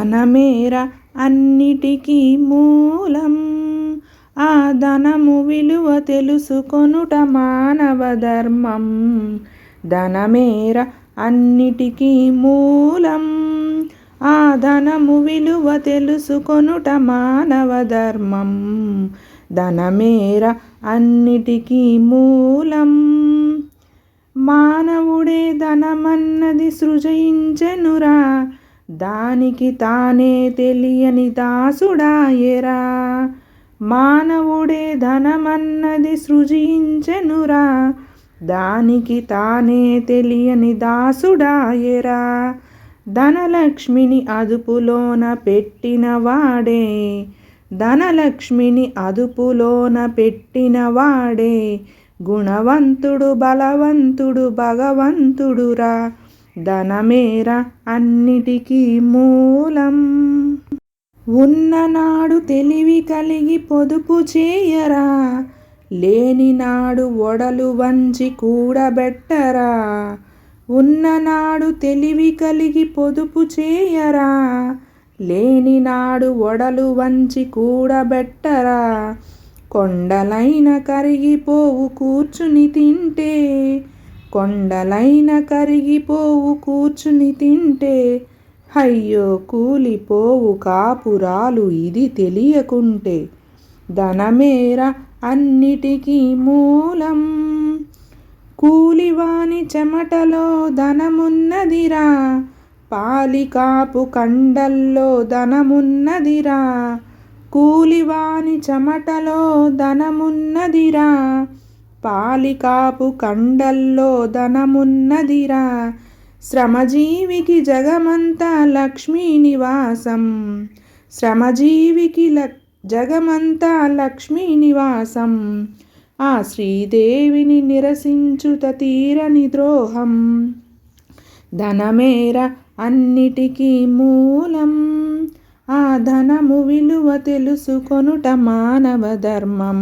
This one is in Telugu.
ధనమేర అన్నిటికీ మూలం. ఆ ధనము విలువ తెలుసుకొనుట మానవ ధర్మం. ధనమేర అన్నిటికీ మూలం. ఆ ధనము విలువ తెలుసుకొనుట మానవ ధర్మం. ధనమేర అన్నిటికీ మూలం. మానవుడే ధనమన్నది సృజించెనురా దానికి తానే తెలియని దాసుడాయరా. మానవుడే ధనమన్నది సృజించెనురా. దానికి తానే తెలియని దాసుడాయరా. ధనలక్ష్మిని అదుపులోన పెట్టిన వాడే. ధనలక్ష్మిని అదుపులోన పెట్టిన వాడే. గుణవంతుడు బలవంతుడు భగవంతుడురా. ధనమేర అన్నిటికీ మూలం. ఉన్ననాడు తెలివి కలిగి పొదుపు చేయరా లేనినాడు ఒడలు వంచి కూడబెట్టరా. ఉన్ననాడు తెలివి కలిగి పొదుపు చేయరా లేనినాడు ఒడలు వంచి కూడబెట్టరా. కొండలైన కరిగిపోవు కూర్చుని తింటే కొండలైన కరిగిపోవు కూర్చుని తింటే. అయ్యో కూలిపోవు కాపురాలు ఇది తెలియకుంటే. ధనమేర అన్నిటికీ మూలం. కూలివాని చెమటలో ధనమున్నదిరా. పాలికాపు కండల్లో ధనమున్నదిరా. కూలివాని చెమటలో ధనమున్నదిరా. పాలికాపు కండల్లో ధనమున్నదిరా. శ్రమజీవికి జగమంతా లక్ష్మీ నివాసం. శ్రమజీవికి ల జగమంతా లక్ష్మీ నివాసం. ఆ శ్రీదేవిని నిరసించుత తీరని ద్రోహం. ధనమేర అన్నిటికీ మూలం. ఆ ధనము విలువ తెలుసుకొనుట మానవ ధర్మం.